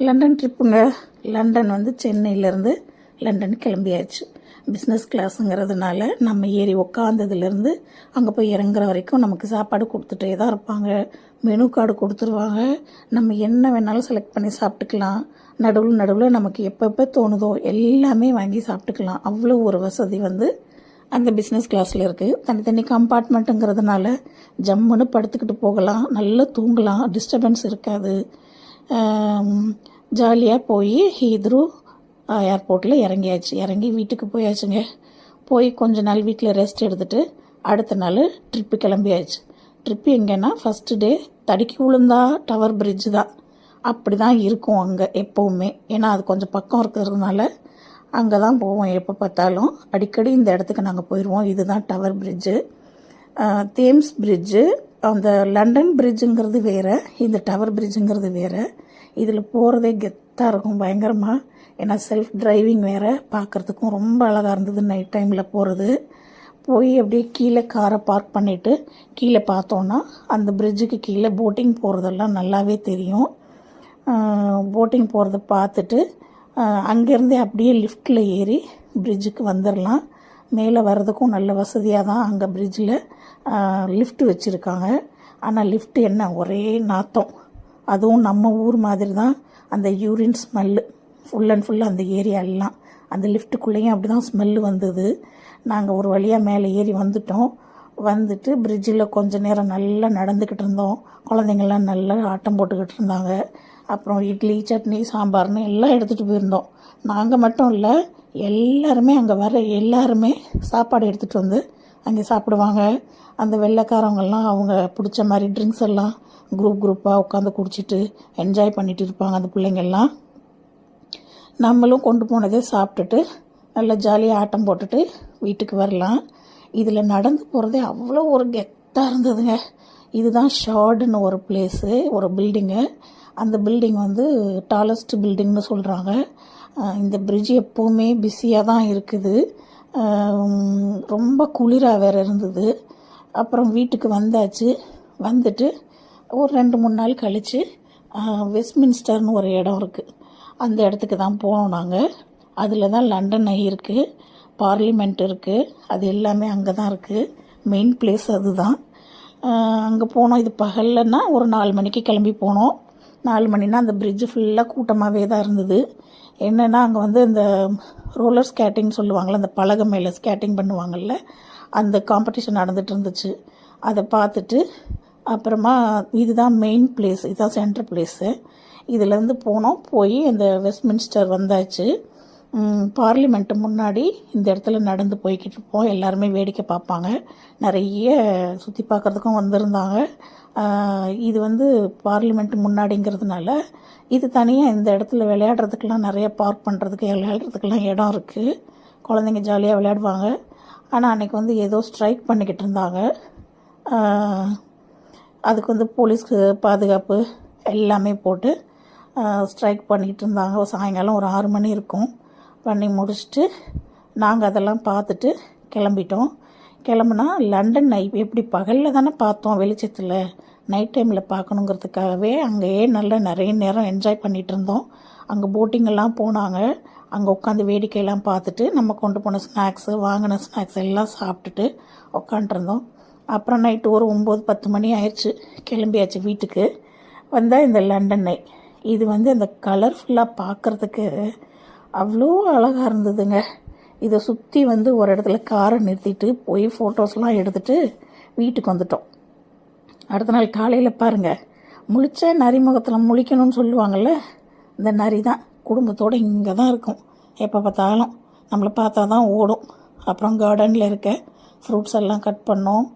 London ட்ரிப்புங்க. London வந்து சென்னையிலேருந்து London கிளம்பியாச்சு. பிஸ்னஸ் கிளாஸுங்கிறதுனால நம்ம ஏறி உக்காந்ததுலேருந்து அங்கே போய் இறங்குற வரைக்கும் நமக்கு சாப்பாடு கொடுத்துட்டே தான் இருப்பாங்க. மெனு கார்டு கொடுத்துருவாங்க. நம்ம என்ன வேணாலும் செலக்ட் பண்ணி சாப்பிட்டுக்கலாம். நடுவில் நடுவில் நமக்கு எப்பப்போ தோணுதோ எல்லாமே வாங்கி சாப்பிட்டுக்கலாம். அவ்வளோ ஒரு வசதி வந்து அந்த பிஸ்னஸ் கிளாஸில் இருக்குது தனித்தனி கம்பார்ட்மெண்ட்டுங்கிறதுனால ஜம்முன்னு படுத்துக்கிட்டு போகலாம். நல்லா தூங்கலாம். டிஸ்டர்பன்ஸ் இருக்காது. ஜாலியாக போய் ஹீத்ரூ ஏர்போர்ட்டில் இறங்கியாச்சு. இறங்கி வீட்டுக்கு போயாச்சுங்க. போய் கொஞ்ச நாள் வீட்டில் ரெஸ்ட் எடுத்துட்டு அடுத்த நாள் ட்ரிப்பு கிளம்பியாச்சு. ட்ரிப்பு எங்கன்னா ஃபஸ்ட்டு டே தடுக்கி விழுந்தா டவர் பிரிட்ஜு தான். அப்படி தான் இருக்கும் அங்கே எப்போவுமே. ஏன்னா அது கொஞ்சம் பக்கம் இருக்கிறதுனால அங்கே தான் போவோம் எப்போ பார்த்தாலும். அடிக்கடி இந்த இடத்துக்கு நாங்கள் போயிடுவோம் இதுதான் டவர் பிரிட்ஜு தேம்ஸ் பிரிட்ஜு அந்த லண்டன் பிரிட்ஜுங்கிறது வேறு இந்த டவர் பிரிட்ஜுங்கிறது வேறு. இதில் போகிறதே கெத்தாக இருக்கும் பயங்கரமாக ஏன்னா செல்ஃப் டிரைவிங் வேறு பார்க்குறதுக்கும் ரொம்ப அழகாக இருந்தது நைட் டைமில் போகிறது போய் அப்படியே கீழே காரை பார்க் பண்ணிவிட்டு கீழே பார்த்தோன்னா அந்த பிரிட்ஜுக்கு கீழே போட்டிங் போகிறதெல்லாம் நல்லாவே தெரியும். போட்டிங் போகிறத பார்த்துட்டு அங்கேருந்தே அப்படியே லிஃப்ட்டில் ஏறி பிரிட்ஜுக்கு வந்துடலாம் மேலே வர்றதுக்கும் நல்ல வசதியாக தான் அங்கே பிரிட்ஜில் லிஃப்ட் வச்சுருக்காங்க. ஆனால் லிஃப்ட் என்ன ஒரே நாத்தம். அதுவும் நம்ம ஊர் மாதிரி தான் அந்த urine smell full and full அந்த ஏரியா எல்லாம். அந்த லிஃப்ட்டுக்குள்ளேயும் அப்படி தான் ஸ்மெல்லு வந்தது. நாங்கள் ஒரு வழியாக மேலே ஏறி வந்துட்டோம். வந்துட்டு பிரிட்ஜில் கொஞ்ச நேரம் நல்லா நடந்துக்கிட்டு இருந்தோம். குழந்தைங்கள்லாம் நல்லா ஆட்டம் போட்டுக்கிட்டு இருந்தாங்க. அப்புறம் இட்லி சட்னி சாம்பார்னு எல்லாம் எடுத்துகிட்டு போயிருந்தோம். நாங்கள் மட்டும் இல்லை எல்லாருமே அங்கே வர எல்லாருமே சாப்பாடு எடுத்துகிட்டு வந்து அங்கே சாப்பிடுவாங்க. அந்த வெள்ளைக்காரவங்கெல்லாம் அவங்க பிடிச்ச மாதிரி ட்ரிங்க்ஸ் எல்லாம் குரூப் குரூப்பாக உட்காந்து குடிச்சிட்டு என்ஜாய் பண்ணிட்டு இருப்பாங்க. அந்த பிள்ளைங்கள்லாம் நம்மளும் கொண்டு போனதே சாப்பிட்டுட்டு நல்லா ஜாலியாக ஆட்டம் போட்டுட்டு வீட்டுக்கு வரலாம். இதில் நடந்து போகிறதே அவ்வளோ ஒரு கெத்தாக இருந்ததுங்க. இதுதான் ஷார்டுன்னு ஒரு பிளேஸு ஒரு பில்டிங்கு அந்த பில்டிங் வந்து டாலஸ்ட் பில்டிங்னு சொல்கிறாங்க இந்த பிரிட்ஜ் எப்போவுமே பிஸியாக தான் இருக்குது ரொம்ப குளிராக வேறு இருந்தது. அப்புறம் வீட்டுக்கு வந்தாச்சு. வந்துட்டு ஒரு ரெண்டு மூணு நாள் கழித்து வெஸ்ட்மின்ஸ்டர்னு ஒரு இடம் இருக்குது அந்த இடத்துக்கு தான் போனோம் நாங்கள் அதில் தான் லண்டன் ஐ இருக்குது பார்லிமெண்ட் இருக்குது அது எல்லாமே அங்கே தான் இருக்குது மெயின் பிளேஸ் அதுதான் அங்கே போனோம். இது பகல்லன்னா ஒரு நாலு மணிக்கு கிளம்பி போனோம். நாலு மணினா அந்த பிரிட்ஜு ஃபுல்லாக கூட்டமாகவே தான் இருந்தது. என்னென்னா அங்கே வந்து இந்த ரோலர் ஸ்கேட்டிங் சொல்லுவாங்கள்ல அந்த பலகை மேலே ஸ்கேட்டிங் பண்ணுவாங்கள்ல அந்த காம்படிஷன் நடந்துட்டு இருந்துச்சு அதை பார்த்துட்டு அப்புறமா இதுதான் மெயின் பிளேஸ் இதுதான் சென்ட்ரல் பிளேஸு இதுலேருந்து போனோம் போய் அந்த வெஸ்ட்மின்ஸ்டர் வந்தாச்சு. பார்லிமெண்ட்டு முன்னாடி இந்த இடத்துல நடந்து போய்கிட்டு இருப்போம். எல்லாருமே வேடிக்கை பார்ப்பாங்க. நிறைய சுற்றி பார்க்குறதுக்கும் வந்திருந்தாங்க. இது வந்து பார்லிமெண்ட் முன்னாடிங்கிறதுனால இது தனியாக இந்த இடத்துல விளையாடுறதுக்கெலாம் நிறைய பார்க் பண்ணுறதுக்கு விளையாடுறதுக்கெலாம் இடம் இருக்குது குழந்தைங்க ஜாலியாக விளையாடுவாங்க. ஆனால் அன்றைக்கி வந்து ஏதோ ஸ்ட்ரைக் பண்ணிக்கிட்டு இருந்தாங்க. அதுக்கு வந்து போலீஸ்க்கு பாதுகாப்பு எல்லாமே போட்டு ஸ்ட்ரைக் பண்ணிக்கிட்டு இருந்தாங்க. சாயங்காலம் ஒரு ஆறு மணி இருக்கும். பண்ணி முடிச்சுட்டு நாங்கள் அதெல்லாம் பார்த்துட்டு கிளம்பிட்டோம். கிளம்புனா லண்டன் நை எப்படி பகலில் தானே பார்த்தோம் வெளிச்சத்தில். நைட் டைமில் பார்க்கணுங்கிறதுக்காகவே அங்கேயே நல்லா நிறைய நேரம் என்ஜாய் பண்ணிகிட்டு இருந்தோம். அங்கே போட்டிங்கெல்லாம் போனாங்க. அங்கே உட்காந்து வேடிக்கையெல்லாம் பார்த்துட்டு நம்ம கொண்டு போன ஸ்நாக்ஸு வாங்கின ஸ்நாக்ஸ் எல்லாம் சாப்பிட்டுட்டு உட்காண்ட்ருந்தோம் அப்புறம் நைட்டு ஒரு ஒம்பது பத்து மணி ஆயிடுச்சு. கிளம்பியாச்சு வீட்டுக்கு. வந்தால் இந்த லண்டன் நை. இது வந்து அந்த கலர்ஃபுல்லாக பார்க்குறதுக்கு அவ்வளோ அழகாக இருந்ததுங்க. இதை சுற்றி வந்து ஒரு இடத்துல காரை நிறுத்திட்டு போய் ஃபோட்டோஸ்லாம் எடுத்துகிட்டு வீட்டுக்கு வந்துட்டோம். அடுத்த நாள் காலையில் பாருங்கள் முழிச்ச நரிமுகத்தில் முழிக்கணும்னு சொல்லுவாங்கள்ல இந்த நரி தான். குடும்பத்தோடு இங்கே தான் இருக்கும். எப்போ பார்த்தாலும் நம்மளை பார்த்தா தான் ஓடும். அப்புறம் கார்டனில் இருக்க ஃப்ரூட்ஸ் எல்லாம் கட் பண்ணோம்.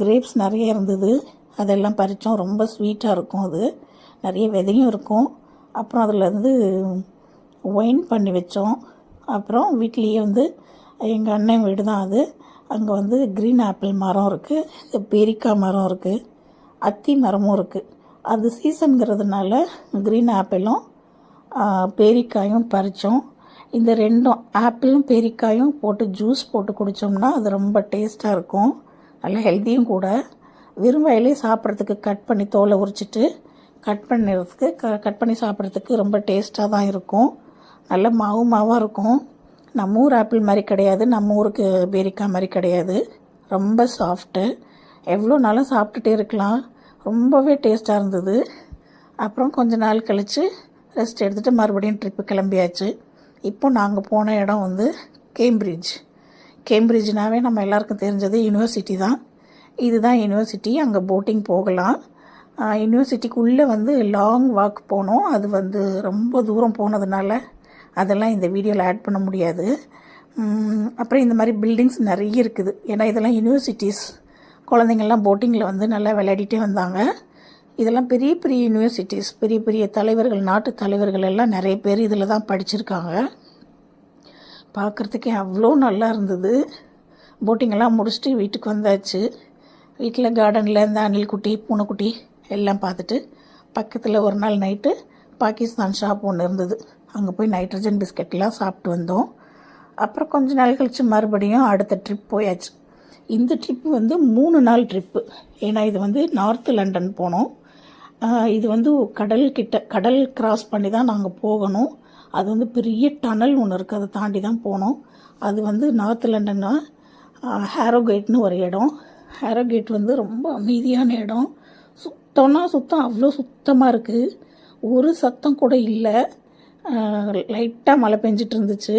கிரேப்ஸ் நிறைய இருந்தது. அதெல்லாம் பறித்தோம் ரொம்ப ஸ்வீட்டாக இருக்கும் அது. நிறைய விதையும் இருக்கும். அப்புறம் அதில் இருந்து ஒயின் பண்ணி வச்சோம். அப்புறம் வீட்லேயே வந்து எங்கள் அண்ணன் வீடு தான் அது. அங்கே வந்து க்ரீன் ஆப்பிள் மரம் இருக்குது இந்த பேரிக்காய் மரம் இருக்குது அத்தி மரமும் இருக்குது அது சீசனுங்கிறதுனால க்ரீன் ஆப்பிளும் பேரிக்காயும் பறித்தோம் இந்த ரெண்டும் ஆப்பிளும் பேரிக்காயும் போட்டு ஜூஸ் போட்டு குடித்தோம்னா அது ரொம்ப டேஸ்ட்டாக இருக்கும். நல்லா ஹெல்த்தியும் கூட. வெறும் வயலே சாப்பிட்றதுக்கு கட் பண்ணி தோலை உரிச்சிட்டு கட் பண்ணுறதுக்கு க கட் பண்ணி சாப்பிட்றதுக்கு ரொம்ப டேஸ்ட்டாக தான் இருக்கும். நல்ல மாவு மாவாக இருக்கும். நம்ம ஊர் ஆப்பிள் மாதிரி கிடையாது. நம்ம ஊருக்கு பேரிக்காய் மாதிரி கிடையாது. ரொம்ப சாஃப்ட்டு எவ்வளோ நாளும் சாப்பிட்டுட்டே இருக்கலாம். ரொம்பவே டேஸ்ட்டாக இருந்தது. அப்புறம் கொஞ்ச நாள் கழித்து ரெஸ்ட் எடுத்துகிட்டு மறுபடியும் ட்ரிப்பு கிளம்பியாச்சு. இப்போ நாங்கள் போன இடம் வந்து கேம்பிரிட்ஜ் கேம்பிரிட்ஜ்னாவே நம்ம எல்லாருக்கும் தெரிஞ்சது யூனிவர்சிட்டி தான். இதுதான் யூனிவர்சிட்டி அங்கே போட்டிங் போகலாம். யூனிவர்சிட்டிக்குள்ளே வந்து லாங் வாக் போனோம். அது வந்து ரொம்ப தூரம் போனதுனால அதெல்லாம் இந்த வீடியோவில் ஆட் பண்ண முடியாது. அப்புறம் இந்த மாதிரி பில்டிங்ஸ் நிறைய இருக்குது. ஏன்னா இதெல்லாம் யூனிவர்சிட்டிஸ் குழந்தைங்கள்லாம் போட்டிங்கில் வந்து நல்லா விளையாடிட்டே வந்தாங்க. இதெல்லாம் பெரிய பெரிய யூனிவர்சிட்டிஸ் பெரிய பெரிய தலைவர்கள் நாட்டு தலைவர்கள் எல்லாம் நிறைய பேர் இதில் தான் படிச்சிருக்காங்க. பார்க்குறதுக்கே அவ்வளோ நல்லா இருந்தது. போட்டிங்கெல்லாம் முடிச்சுட்டு வீட்டுக்கு வந்தாச்சு. வீட்டில் கார்டனில் இந்த அணில்குட்டி பூனைக்குட்டி எல்லாம் பார்த்துட்டு பக்கத்தில் ஒரு நாள் நைட்டு பாகிஸ்தான் ஷாப் ஒன்று இருந்தது. அங்கே போய் நைட்ரஜன் பிஸ்கெட்லாம் சாப்பிட்டு வந்தோம். அப்புறம் கொஞ்ச நாள் கழித்து மறுபடியும் அடுத்த ட்ரிப் போயாச்சு. இந்த ட்ரிப்பு வந்து மூணு நாள் ட்ரிப்பு ஏன்னா இது வந்து நார்த் லண்டன் போனோம். இது வந்து கடல் கிட்ட கடல் கிராஸ் பண்ணி தான் நாங்கள் போகணும். அது வந்து பெரிய டனல் ஒன்று இருக்குது அதை தாண்டி தான் போனோம். அது வந்து நார்த் லண்டன்னா ஹேரோகேட்னு ஒரு இடம். ஹேரோகேட் வந்து ரொம்ப அமைதியான இடம். சுத்தம்னா சுத்தம். அவ்வளோ சுத்தமாக இருக்குது ஒரு சத்தம் கூட இல்லை. லைட்டாக மழை பெஞ்சிட்டு இருந்துச்சு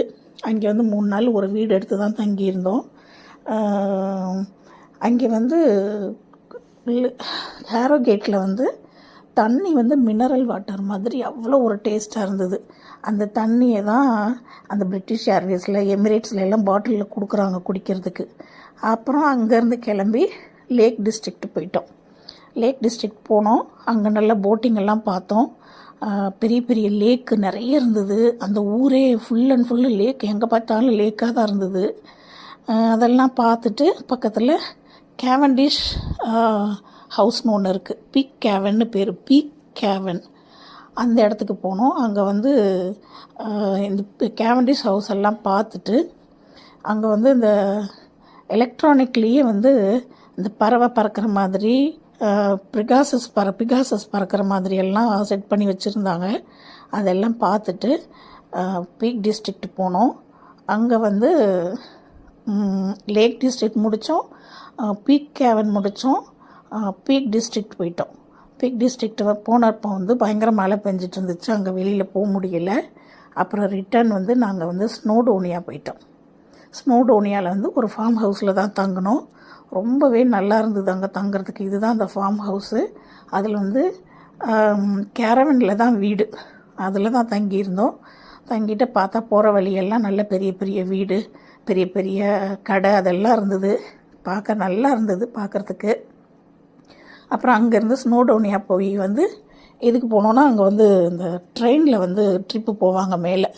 அங்கே வந்து மூணு நாள் ஒரு வீடு எடுத்து தான் தங்கியிருந்தோம். அங்கே வந்து ஹேரோ கேட்டில் வந்து தண்ணி வந்து மினரல் வாட்டர் மாதிரி அவ்வளோ ஒரு டேஸ்ட்டாக இருந்தது. அந்த தண்ணியை தான் அந்த பிரிட்டிஷ் ஏர்வேஸில் எமிரேட்ஸில் எல்லாம் பாட்டிலில் கொடுக்குறாங்க குடிக்கிறதுக்கு. அப்புறம் அங்கேருந்து கிளம்பி லேக் டிஸ்ட்ரிக்ட் போயிட்டோம். லேக் டிஸ்ட்ரிக்ட் போனோம். அங்கே நல்ல போட்டிங் எல்லாம் பார்த்தோம். பெரிய பெரிய லேக்கு நிறைய இருந்தது. அந்த ஊரே ஃபுல் அண்ட் ஃபுல்லு லேக் எங்கே பார்த்தாலும் லேக்காக தான் இருந்தது. அதெல்லாம் பார்த்துட்டு பக்கத்தில் கேவன்டிஷ் ஹவுஸ்னு ஒன்று இருக்குது பீக் கேவன்னு பேர். பீக் கேவன் அந்த இடத்துக்கு போனோம். அங்கே வந்து இந்த கேவன்டிஷ் ஹவுஸ் எல்லாம் பார்த்துட்டு அங்கே வந்து இந்த எலக்ட்ரானிக்லேயே வந்து இந்த பறவை பறக்கிற மாதிரி பிரிகாசஸ் பற பிகாசஸ் பறக்கிற மாதிரியெல்லாம் செட் பண்ணி வச்சுருந்தாங்க. அதெல்லாம் பார்த்துட்டு பீக் டிஸ்ட்ரிக்ட் போனோம். அங்கே வந்து லேக் டிஸ்ட்ரிக்ட் முடித்தோம் பீக் கேவன் முடித்தோம் பீக் டிஸ்ட்ரிக்ட் போயிட்டோம். பீக் டிஸ்ட்ரிக்ட் போனப்போ வந்து பயங்கர மழை பெஞ்சிட்டு இருந்துச்சு. அங்கே வெளியில் போக முடியல. அப்புறம் ரிட்டர்ன் வந்து நாங்கள் வந்து ஸ்னோடோனியா போயிட்டோம். ஸ்னோடோனியாவில் வந்து ஒரு ஃபார்ம் ஹவுஸில் தான் தங்கினோம் ரொம்பவே நல்லா இருந்தது அங்கே தங்குறதுக்கு. இதுதான் அந்த ஃபார்ம் ஹவுஸு அதில் வந்து கேரவனில் தான் வீடு. அதில் தான் தங்கியிருந்தோம். தங்கிட்டு பார்த்தா போகிற வழியெல்லாம் நல்ல பெரிய பெரிய வீடு பெரிய பெரிய கடை அதெல்லாம் இருந்தது. பார்க்க நல்லா இருந்தது பார்க்குறதுக்கு. அப்புறம் அங்கேருந்து ஸ்னோடோனியா போய் வந்து எதுக்கு போனோன்னா அங்கே வந்து இந்த ட்ரெயினில் வந்து ட்ரிப்பு போவாங்க மேலே.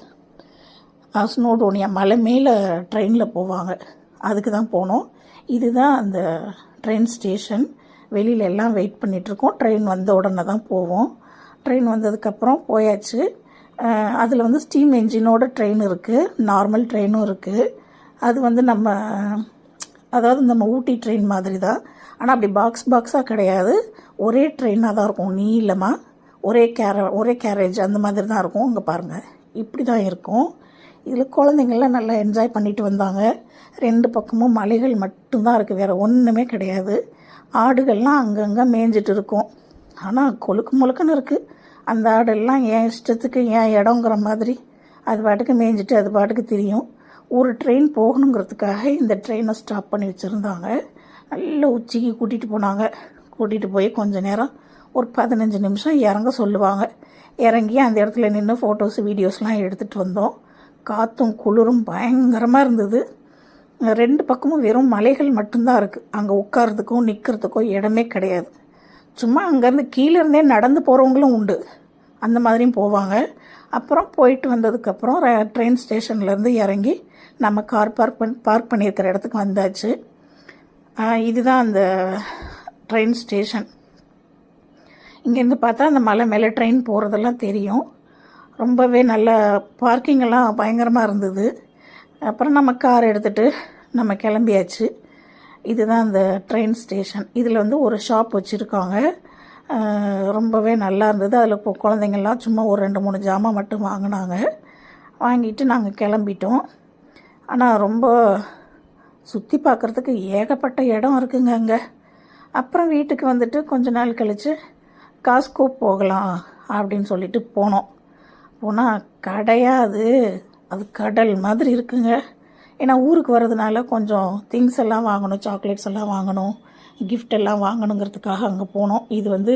ஸ்னோடோனியா மலை மேலே ட்ரெயினில் போவாங்க. அதுக்கு தான் போனோம். இதுதான் அந்த ட்ரெயின் ஸ்டேஷன் வெளியில எல்லாம் வெயிட் பண்ணிகிட்ருக்கோம் ட்ரெயின் வந்த உடனே தான் போவோம். ட்ரெயின் வந்ததுக்கப்புறம் போயாச்சு. அதில் வந்து ஸ்டீம் என்ஜினோட ட்ரெயின் இருக்குது நார்மல் ட்ரெயினும் இருக்குது அது வந்து நம்ம அதாவது நம்ம ஊட்டி ட்ரெயின் மாதிரி தான். ஆனால் அப்படி பாக்ஸ் பாக்ஸாக கிடையாது. ஒரே ட்ரெயினாக தான் இருக்கும். நீளமாக ஒரே கேர ஒரே கேரேஜ் அந்த மாதிரி தான் இருக்கும். அங்கே பாருங்கள் இப்படி தான் இருக்கும். இதில் குழந்தைங்கள்லாம் நல்லா என்ஜாய் பண்ணிட்டு வந்தாங்க. ரெண்டு பக்கமும் மலைகள் மட்டும்தான் இருக்குது வேறு ஒன்றுமே கிடையாது. ஆடுகள்லாம் அங்கங்கே மேய்ஞ்சிட்டு இருக்கும். ஆனால் கொழுக்கு முழுக்குன்னு இருக்குது அந்த ஆடெல்லாம் என் இஷ்டத்துக்கு என் இடங்கிற மாதிரி அது பாட்டுக்கு மேய்ஞ்சிட்டு அது பாட்டுக்கு தெரியும். ஒரு ட்ரெயின் போகணுங்கிறதுக்காக இந்த ட்ரெயினை ஸ்டாப் பண்ணி வச்சுருந்தாங்க. நல்ல உச்சிக்கு கூட்டிகிட்டு போனாங்க. கூட்டிகிட்டு போய் கொஞ்ச நேரம் ஒரு பதினஞ்சு நிமிஷம் இறங்க சொல்லுவாங்க. இறங்கி அந்த இடத்துல நின்று ஃபோட்டோஸ் வீடியோஸ்லாம் எடுத்துகிட்டு வந்தோம். காற்றும் குளிரும் பயங்கரமாக இருந்தது. ரெண்டு பக்கமும் வெறும் மலைகள் மட்டும்தான் இருக்குது அங்கே உட்கார்றதுக்கும் நிற்கிறதுக்கும் இடமே கிடையாது. சும்மா அங்கேருந்து கீழே இருந்தே நடந்து போகிறவங்களும் உண்டு. அந்த மாதிரியும் போவாங்க. அப்புறம் போயிட்டு வந்ததுக்கப்புறம் ட்ரெயின் ஸ்டேஷன்லேருந்து இறங்கி நம்ம கார் பார்க் பண் பார்க் பண்ணியிருக்கிற இடத்துக்கு வந்தாச்சு. இதுதான் அந்த ட்ரெயின் ஸ்டேஷன் இங்கேருந்து பார்த்தா அந்த மலை மேலே ட்ரெயின் போகிறதெல்லாம் தெரியும். ரொம்பவே நல்ல பார்க்கிங்கெல்லாம் பயங்கரமாக இருந்தது. அப்புறம் நம்ம கார் எடுத்துகிட்டு நம்ம கிளம்பியாச்சு. இதுதான் அந்த ட்ரெயின் ஸ்டேஷன் இதில் வந்து ஒரு ஷாப் வச்சுருக்காங்க. ரொம்பவே நல்லா இருந்தது. அதில் இப்போ குழந்தைங்கள்லாம் சும்மா ஒரு ரெண்டு மூணு ஜாமான் மட்டும் வாங்கினாங்க. வாங்கிட்டு நாங்கள் கிளம்பிட்டோம். ஆனால் ரொம்ப சுற்றி பார்க்குறதுக்கு ஏகப்பட்ட இடம் இருக்குங்க அங்கே. அப்புறம் வீட்டுக்கு வந்துட்டு கொஞ்ச நாள் கழித்து காஸ்கோ போகலாம் அப்படின்னு சொல்லிட்டு போனோம். போனால் கிடையாது. அது கடல் மாதிரி இருக்குங்க. ஏன்னா ஊருக்கு வர்றதுனால கொஞ்சம் திங்ஸ் எல்லாம் வாங்கணும். சாக்லேட்ஸ் எல்லாம் வாங்கணும். கிஃப்ட் எல்லாம் வாங்கணுங்கிறதுக்காக அங்கே போனோம். இது வந்து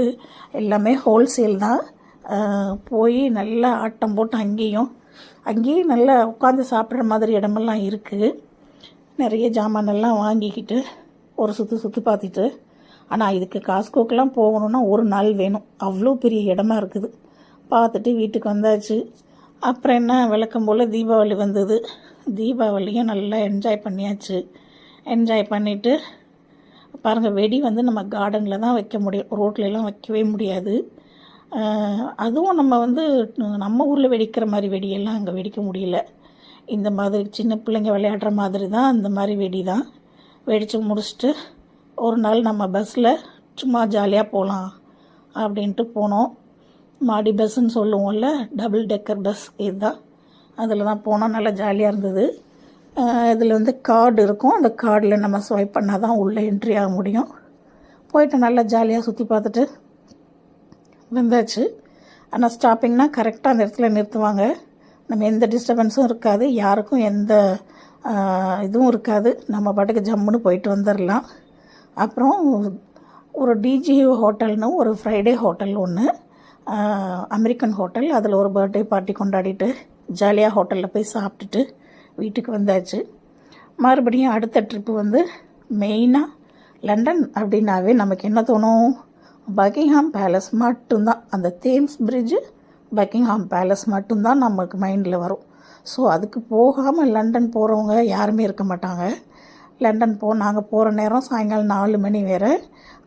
எல்லாமே ஹோல்சேல் தான். போய் நல்லா ஆட்டம் போட்டு அங்கேயும் அங்கேயும் நல்லா உட்காந்து சாப்பிட்ற மாதிரி இடமெல்லாம் இருக்குது நிறைய ஜாமானெல்லாம் வாங்கிக்கிட்டு ஒரு சுற்று சுற்றி பார்த்துட்டு. ஆனால் இதுக்கு காஸ்கோக்கெலாம் போகணுன்னா ஒரு நாள் வேணும். அவ்வளோ பெரிய இடமா இருக்குது. பார்த்துட்டு வீட்டுக்கு வந்தாச்சு. அப்புறம் என்ன விளக்கம் போல் தீபாவளி வந்தது. தீபாவளியும் நல்லா என்ஜாய் பண்ணியாச்சு. என்ஜாய் பண்ணிவிட்டு பாருங்கள் வெடி வந்து நம்ம கார்டனில் தான் வைக்க முடியும். ரோட்லலாம் வைக்கவே முடியாது. அதுவும் நம்ம வந்து நம்ம ஊரில் வெடிக்கிற மாதிரி வெடியெல்லாம் அங்கே வெடிக்க முடியல. இந்த மாதிரி சின்ன பிள்ளைங்க விளையாடுற மாதிரி தான் அந்த மாதிரி வெடி தான். வெடித்து முடிச்சுட்டு ஒரு நாள் நம்ம பஸ்ஸில் சும்மா ஜாலியாக போகலாம் அப்படின்ட்டு போனோம். மாடி பஸ்ஸுன்னு சொல்லுவோம்ல டபுள் டெக்கர் பஸ் இதுதான். அதில் தான் போனோம் நல்லா ஜாலியாக இருந்தது. இதில் வந்து கார்டு இருக்கும். அந்த கார்டில் நம்ம ஸ்வைப் பண்ணால் தான் உள்ளே என்ட்ரி ஆக முடியும். போயிட்டு நல்லா ஜாலியாக சுற்றி பார்த்துட்டு வந்தாச்சு. ஆனால் ஸ்டாப்பிங்னால் கரெக்டாக அந்த இடத்துல நிறுத்துவாங்க. நம்ம எந்த டிஸ்டர்பன்ஸும் இருக்காது. யாருக்கும் எந்த இதுவும் இருக்காது. நம்ம பாட்டுக்கு ஜம்முன்னு போயிட்டு வந்துடலாம் அப்புறம் ஒரு டிஜி ஹோட்டல்னு ஒரு ஃப்ரைடே ஹோட்டல் ஒன்று அமெரிக்கன் ஹோட்டல். அதில் ஒரு பர்த்டே பார்ட்டி கொண்டாடிட்டு ஜாலியாக ஹோட்டலில் போய் சாப்பிட்டுட்டு வீட்டுக்கு வந்தாச்சு. மறுபடியும் அடுத்த ட்ரிப்பு வந்து மெயினாக லண்டன் அப்படின்னாவே நமக்கு என்ன தோணும்? பக்கிங்ஹாம் பேலஸ் மட்டும்தான். அந்த தேம்ஸ் பிரிட்ஜு பக்கிங்ஹாம் பேலஸ் மட்டும்தான் நமக்கு மைண்டில் வரும். ஸோ அதுக்கு போகாமல் லண்டன் போகிறவங்க யாருமே இருக்க மாட்டாங்க. லண்டன் போ நாங்கள் போகிற நேரம் சாயங்காலம் நாலு மணி வேறு.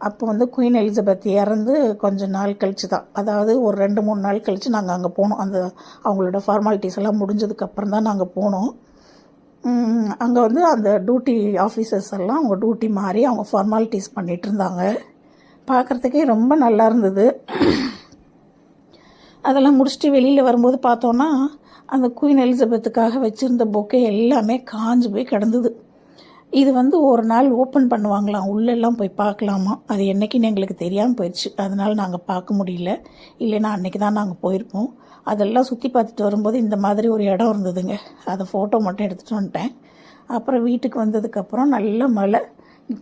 அப்போ வந்து குயின் எலிசபெத் இறந்து கொஞ்ச நாள் கழிச்சு தான் அதாவது ஒரு ரெண்டு மூணு நாள் கழித்து நாங்கள் அங்கே போனோம். அந்த அவங்களோட ஃபார்மாலிட்டிஸ் எல்லாம் முடிஞ்சதுக்கப்புறம் தான் நாங்கள் போனோம். அங்கே வந்து அந்த டியூட்டி ஆஃபீஸர்ஸ் எல்லாம் அவங்க டியூட்டி மாறி அவங்க ஃபார்மாலிட்டிஸ் பண்ணிகிட்டு இருந்தாங்க. பார்க்குறதுக்கே ரொம்ப நல்லா இருந்தது. அதெல்லாம் முடிச்சுட்டு வெளியில் வரும்போது பார்த்தோன்னா அந்த குயின் எலிசபெத்துக்காக வச்சுருந்த பொக்கே எல்லாமே காஞ்சு போய் கிடந்தது. இது வந்து ஒரு நாள் ஓப்பன் பண்ணுவாங்களாம். உள்ளெல்லாம் போய் பார்க்கலாமா? அது என்றைக்குன்னு எங்களுக்கு தெரியாமல் போயிடுச்சு அதனால் நாங்கள் பார்க்க முடியல. இல்லைன்னா அன்னைக்கு தான் நாங்கள் போயிருப்போம். அதெல்லாம் சுற்றி பார்த்துட்டு வரும்போது இந்த மாதிரி ஒரு இடம் இருந்ததுங்க. அதை ஃபோட்டோ மட்டும் எடுத்துகிட்டு வந்துட்டேன். அப்புறம் வீட்டுக்கு வந்ததுக்கப்புறம் நல்ல மழை.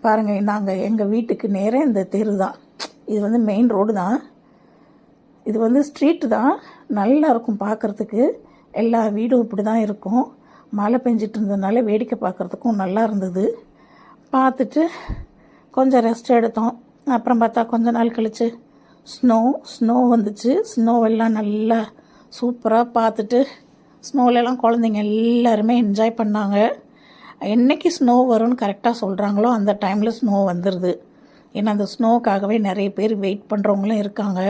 பாருங்கள் நாங்கள் எங்கள் வீட்டுக்கு நேரே இந்த தெரு தான். இது வந்து மெயின் ரோடு தான். இது வந்து ஸ்ட்ரீட்டு தான். நல்லா இருக்கும் பார்க்குறதுக்கு. எல்லா வீடும் இப்படி தான் இருக்கும். மழை பெஞ்சிட்டு இருந்ததுனால வேடிக்கை பார்க்குறதுக்கும் நல்லா இருந்தது. பார்த்துட்டு கொஞ்சம் ரெஸ்ட் எடுத்தோம். அப்புறம் பார்த்தா கொஞ்ச நாள் கழிச்சு ஸ்னோ ஸ்னோ வந்துச்சு. ஸ்னோவெல்லாம் நல்லா சூப்பராக பார்த்துட்டு ஸ்னோவிலலாம் குழந்தைங்க எல்லாருமே என்ஜாய் பண்ணாங்க. என்னைக்கு ஸ்னோ வரும்னு கரெக்டாக சொல்கிறாங்களோ அந்த டைமில் ஸ்னோ வந்துடுது ஏன்னா அந்த ஸ்னோக்காகவே நிறைய பேர் வெயிட் பண்ணுறவங்களும் இருக்காங்க.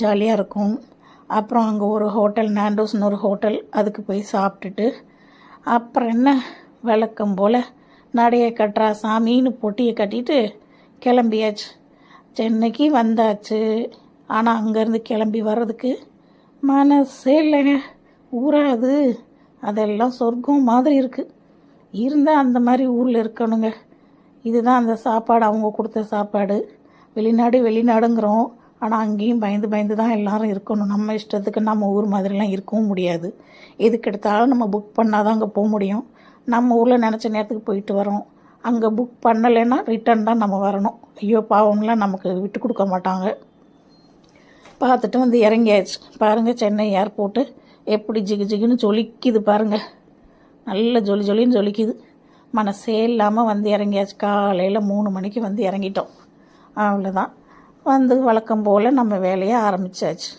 ஜாலியாக இருக்கும். அப்புறம் அங்கே ஒரு ஹோட்டல் நாண்டோஸ்னு ஒரு ஹோட்டல் அதுக்கு போய் சாப்பிட்டுட்டு அப்புறம் என்ன? விளக்கம் போல் நடையை கட்டுறா சாமின்னு பொட்டியை கட்டிட்டு கிளம்பியாச்சு. சென்னைக்கு வந்தாச்சு. ஆனால் அங்கேருந்து கிளம்பி வர்றதுக்கு மனசே இல்லைங்க. ஊராது அதெல்லாம் சொர்க்கம் மாதிரி இருக்குது இருந்தால் அந்த மாதிரி ஊரில் இருக்கணுங்க. இதுதான் அந்த சாப்பாடு அவங்க கொடுத்த சாப்பாடு. வெளிநாடு வெளிநாடுங்கிறோம். ஆனால் அங்கேயும் பயந்து பயந்து தான் எல்லாரும் இருக்கணும். நம்ம இஷ்டத்துக்கு நம்ம ஊர் மாதிரிலாம் இருக்கவும் முடியாது. எதுக்கு எடுத்தாலும் நம்ம புக் பண்ணால் தான் அங்கே போக முடியும். நம்ம ஊரில் நினச்ச நேரத்துக்கு போயிட்டு வரோம். அங்கே புக் பண்ணலைன்னா ரிட்டர்ன் தான் நம்ம வரணும். ஐயோ பாவம்லாம் நமக்கு விட்டு கொடுக்க மாட்டாங்க. பார்த்துட்டு வந்து இறங்கியாச்சு. பாருங்கள் சென்னை ஏர்போர்ட்டு எப்படி ஜிகு ஜிகுன்னு ஜொலிக்குது பாருங்கள் நல்ல ஜொலி ஜொலின்னு ஜொலிக்குது. மனசே இல்லாமல் வந்து இறங்கியாச்சு. காலையில் மூணு மணிக்கு வந்து இறங்கிட்டோம். அவ்வளோதான் வந்து வழக்கம் போல் நம்ம வேலையை ஆரம்பித்தாச்சு